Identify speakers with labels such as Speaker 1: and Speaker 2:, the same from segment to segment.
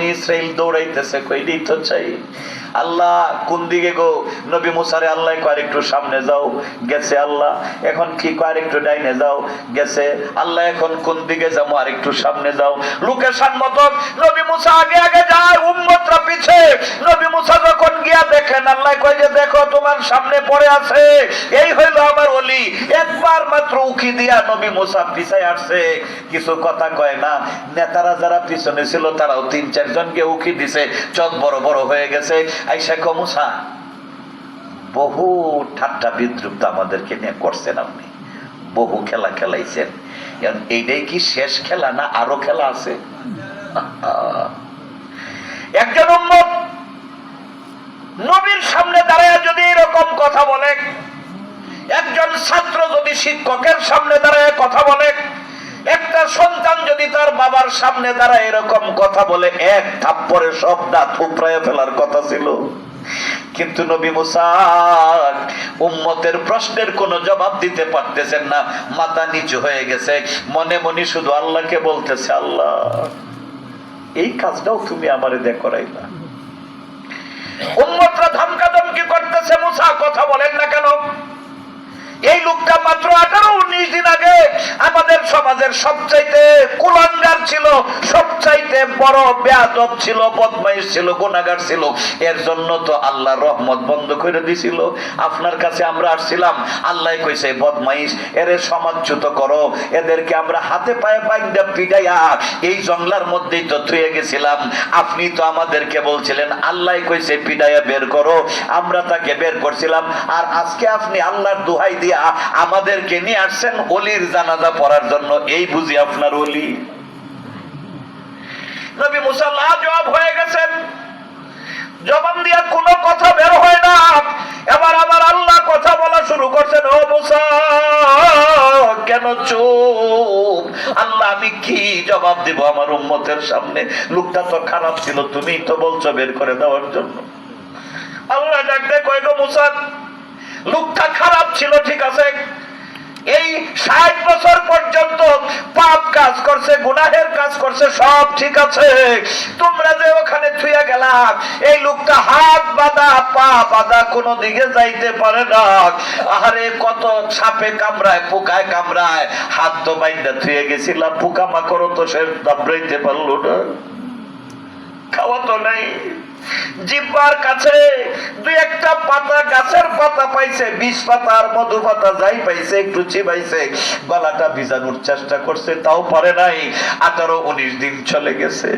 Speaker 1: বনি ইসরাইল দৌড়াইতেছে তো চাই। আল্লাহ, কোন দিকে গো? নবী মুসারে আল্লাহ সামনে যাও। গেছে আল্লাহ, এখন কি ডাইনে যাও। গেছে আল্লাহ, এখন কোন দিকে যাব? আর একটু সামনে যাও। লোকেশন মতো নবী মুসা আগে আগে যায়, উম্মতরা পিছে। নবী মুসা যখন গিয়া দেখেন, আল্লাহ কয় যে, দেখো, তোমার সামনে পড়ে আছে। এই হইল আমার অলি একবার মাত্র উকি দিয়া নবী মুসা পিছায় আসছে। কিছু কথা কয় না। নেতারা যারা পিছনে ছিল, তারাও তিন চারজনকে উকি দিছে, চোখ বড় বড় হয়ে গেছে। আইসা কমুসা বহু ঠাট্টা বিদ্রুপ তো আমাদেরকে নিয়ে করছেন আপনি। বহু খেলা খেলাইছেন। এইটাই কি শেষ খেলা না আরও খেলা আছে। একজন উম্মত নবীর সামনে দাঁড়ায় যদি এরকম কথা বলে, একজন ছাত্র যদি শিক্ষকের সামনে দাঁড়ায় কথা বলে একটা সন্তান যদি তার বাবার সামনে দাঁড়ায় এরকম কথা বলে, এক থাপ্পরে সব দাঁত উপড়ায় ফেলার কথা ছিল। কিন্তু নবী মুসা উম্মতের প্রশ্নের কোনো জবাব দিতে পারতেছেন না। মাথা নিচু হয়ে গেছে। মনে মনে শুধু আল্লাহকে বলতেছে, আল্লাহ, এই কাজটাও তুমি আমারে দে করাইলা। উম্মতরা ধমকা ধমকি করতেছে, মুসা, কথা বলেন না কেন? এই লোকটা মাত্র আঠারো, উনিশ দিন আগে আমাদের সমাজের সবচাইতে কুলাঙ্গার ছিল, সবচাইতে বড় বেয়াদব ছিল, বদমাইশ ছিল গুণাগার ছিল। এর জন্য তো আল্লাহ রহমত বন্ধ করে দিছিল। আপনার কাছে আমরা আসছিলাম, আল্লাহ কইছে, বদমাইশ, এরে সমাজচ্যুত করো। এদেরকে আমরা হাতে পায়ে বাইন্দা পিটাইয়া এই জঙ্গলার মধ্যেই তো থুয়ে গেছিলাম। আপনি তো আমাদেরকে বলছিলেন, আল্লাহ কইছে, পিটাইয়া বের করো। আমরা তাকে বের করছিলাম। আর আজকে আপনি আল্লাহর দোহাই দিয়া আমাদেরকে নিয়ে আসছেন অলির জানাজা পড়ার জন্য। এই বুঝি আপনার অলি। নবী মুসাল্লাহ জবাব হয়ে গেছেন। জবাব দিয়া কোনো কথা বের হয় না। এবার আল্লাহ কথা বলা শুরু করছেন, ও মুসা, কেন চুপ? আল্লাহ, আমি কি জবাব দিব আমার উম্মতের সামনে? লোকটা তো খারাপ ছিল তুমি তো বলছো বের করে দেওয়ার জন্য। আল্লাহ ডাকতে কয় গো মুসা লোকটা খারাপ ছিল, ঠিক আছে? এই ষাট বছর পর্যন্ত পাপ কাজ করছে, গুনাহের কাজ করছে, সব ঠিক আছে। তোমরা যে ওখানে থুইয়া গেলা, এই লোকটা হাত বাঁধা, পা বাঁধা কোনো দিকে যাইতে পারে না। আরে কত সাপে কামড়ায়, পোকায় কামড়ায়, হাত তো বাইন্দা থুয়ে গেছিলাম পোকা মাকড় তো সে দাবড়াইতে পারল না। খাওয়া তো নাই। জিব্বার কাছে দুই একটা পাতা, গাছের পাতা পাইছে, বিষ পাতা আর মধু পাতা যাই পাইছে একটু চিবাইছে গলাটা ভিজানোর চেষ্টা করছে, তাও পারে নাই। আঠারো, উনিশ দিন চলে গেছে।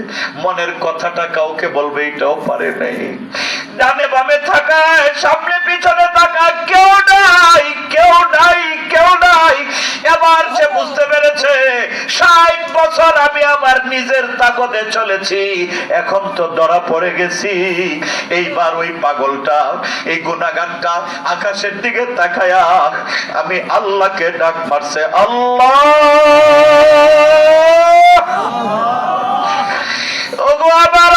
Speaker 1: মনের কথাটা কাউকে বলবে, এটাও পারে নাই। ডানে বামে থাকায়, সামনে পিছনে থাকা কেউ নাই কেউ নাই কেউ নাই। এবার সে বুঝতে পেরেছে, ষাট বছর আমি আমার নিজের তাকতে চলেছি, এখন তো ধরা পড়ে গেছি। এইবার ওই পাগলটা, এই গুণাগানটা আকাশের দিকে তাকায়া আমি আল্লাহকে ডাক মারছে, আল্লাহ! ওগো আল্লাহ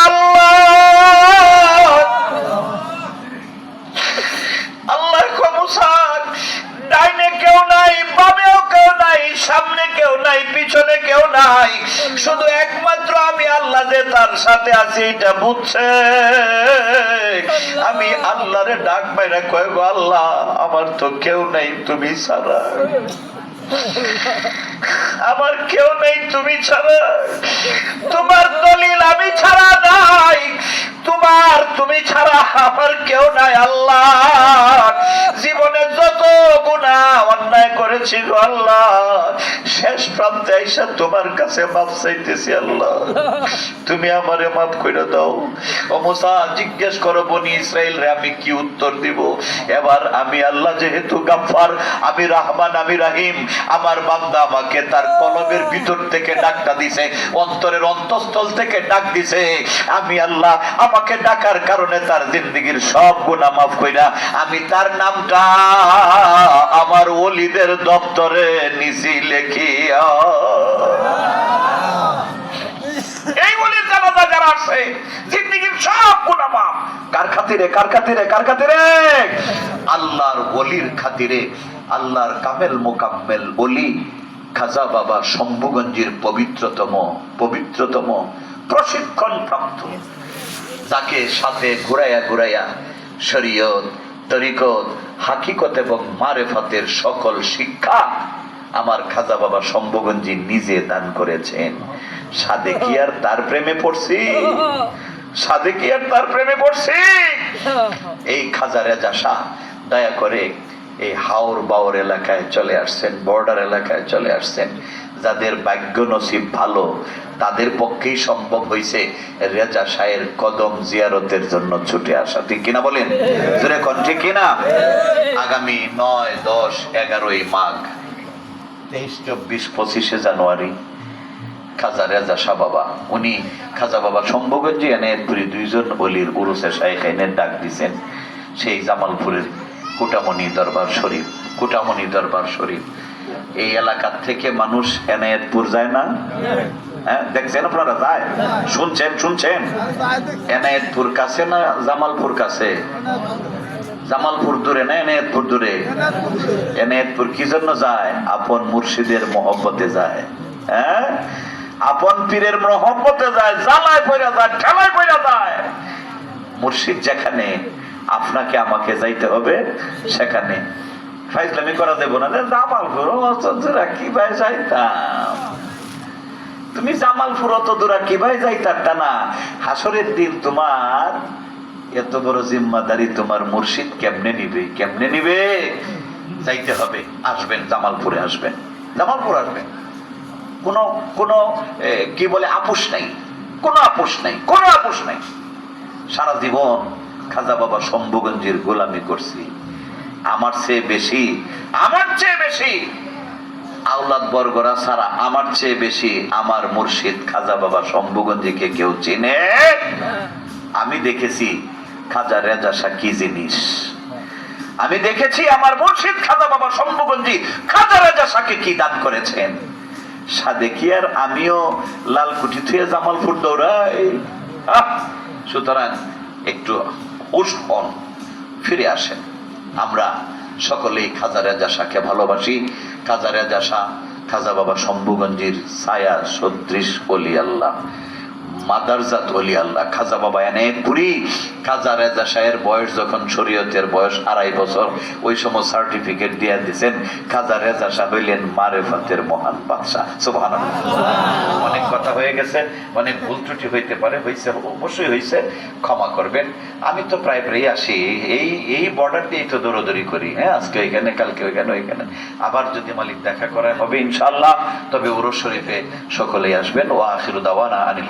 Speaker 1: আল্লাহ কমুসান ডাইনে কেউ নাই বামেও কেউ নাই সামনে কেউ নাই পিছনে কেউ নাই শুধু একমাত্র আমি আল্লাহ যে তার সাথে বুঝছে আমি আল্লাহরে ডাক বাইরে কয়ে গো আল্লাহ আমার তো কেউ নাই তুমি ছাড়া। আমার কেউ নেই তুমি ছাড়া। তোমার দলিল আমি ছাড়া নাই। তোমার তুমি ছাড়া আমার কেউ নাই আল্লাহ জীবনে যত গুণা অন্যায় করেছি আল্লাহ, শেষ প্রান্তে আইসা তোমার কাছে মাপ চাইতেছি আল্লাহ। তুমি আমারে মাফ করে দাও। ও মুসা, জিজ্ঞেস করো বনি ইসরায়েল রে আমি কি উত্তর দিব? এবার আমি আল্লাহ যেহেতু গাফফার, আমি রাহমান, আমি রাহিম, আমার বান্দা আমাকে তার কলমের ভিতর থেকে ডাকটা দিছে, অন্তরের অন্তঃস্থল থেকে ডাক দিছে। আমি আল্লাহ, আমাকে ডাকার কারণে তার জিন্দগির সব গুণা মাফ কইরা, আমি তার নামটা আমার ওলিদের দপ্তরে নিছি লেখিয়া। এই জানাজা যারা আছে জিন্দগির সব কার খাতিরে কার খাতিরে কার খাতিরে? আল্লাহর ওলির খাতিরে, আল্লাহর কামেল মোকাম্মেল ওলি। খাজা বাবা শম্ভুগঞ্জের পবিত্রতম পবিত্রতম প্রশিক্ষণ প্রাপ্ত যাকে সাথে ঘুরাইয়া ঘুরাইয়া শরীয়ত তরিকত হাকিকত এবং মারেফাতের সকল শিক্ষা আমার খাজা বাবা শম্ভগঞ্জি নিজে দান করেছেন। সাদে কি আর তার প্রেমে পড়ছি? সাদে কি আর তার প্রেমে পড়ছি? এই খাজা রেজা শাহ দয়া করে এই হাওর বাওর এলাকায় চলে আসছেন, বর্ডার এলাকায় চলে আসছেন। যাদের ভাগ্য নসিব ভালো, তাদের পক্ষেই সম্ভব হয়েছে রেজা শাহের কদম জিয়ারতের জন্য ছুটে আসা। ঠিক কিনা বলেন? জোরে ঠিক কিনা? আগামী নয়, দশ, এগারোই মাঘ, তেইশ, চব্বিশ, পঁচিশে জানুয়ারি, খাজা রেজা শাহ বাবা। উনি খাজা বাবা শম্ভুগঞ্জে এনায়তপুরি দুইজন অলির উরুসে শাহেখ আইনের ডাক দিছেন। সেই জামালপুরের কুটামণি দরবার শরীফ, কুটামণি দরবার শরীফ। এই এলাকার থেকে মানুষ এনায়েতপুর যায় না? হ্যাঁ দেখছেন আপনারা? যায়। শুনছেন শুনছেন? এনায়েতপুর কাছে না জামালপুর কাছে? জামালপুর দূরে না এনায়েতপুর দূরে? এনায়েতপুর কি জন্য যায়? আপন মুর্শিদের মহব্বতে যায়। হ্যাঁ? আপন পীরের মহব্বতে যায়, জ্বালায় পড়া যায়, ঠেলায় পড়া যায়। মুর্শিদ যেখানে আপনাকে আমাকে যাইতে হবে সেখানে। ফাইজলামি করা দেব না। জামালপুর কি ভাই যাইতাম? তুমি জামালপুর অত দূরা কি ভাই যাইতারটা না, হাসরের দিন তোমার এত বড় জিম্মাদারি তোমার মুর্শিদ কেমনে নিবে? কেমনে নিবে? যাইতে হবে। আসবেন জামালপুরে আসবেন। জামালপুর আসবেন। কোনো কোনো কি বলে, আপোষ নাই। কোনো আপোষ নাই, কোনো আপোষ নাই। সারা জীবন খাজা বাবা শম্ভুগঞ্জের গোলামি করছি। আমার চেয়ে বেশি, আমার চেয়ে বেশি আওলাদ বরগরা ছাড়া আমার চেয়ে বেশি আমার মুর্শিদ খাজা বাবা শম্ভুগঞ্জিকে কেউ চিনে? আমি দেখেছি খাজা রেজা শাহ কি জিনিস। আমি দেখেছি আমার মুর্শিদ খাজা বাবা শম্ভুগঞ্জি খাজা রেজা শাহকে কি দান করেছেন। সাদে কি আর আমিও লালকুঠি থুয়ে জামালপুর দৌড়াই? সুতরাং একটু হুশ হন ফিরে আসেন। আমরা সকলেই খাজা রেজা শাহকে ভালোবাসি। খাজা রেজা শাহ খাজা বাবা শম্ভুগঞ্জির ছায়া সদৃশ অলি আল্লাহ। মাদারজাত অলি আল্লাহ। খাজা বাবা এনায়তপুরি খাজা রেজা শাহের বয়স যখন শরীয়তের বয়স আড়াই বছর, ওই সময় সার্টিফিকেট দিয়ে দিছেন, খাজা রেজা শাহ হইলেন মারেফাতের মহান বাদশাহ। সুবহানাল্লাহ। অনেক কথা হয়ে গেছে, অনেক ভুল ত্রুটি হইতে পারে হয়েছে অবশ্যই হয়েছে ক্ষমা করবেন। আমি তো প্রায় প্রায় আসি, এই এই বর্ডার দিয়েই তো দৌড়দৌড়ি করি হ্যাঁ আজকে ওইখানে, কালকে ওইখানে ওইখানে। আবার যদি মালিক দেখা করা হবে ইনশাল্লাহ তবে উরস শরীফে সকলেই আসবেন। ও আখিরু দাওয়ানা আনিল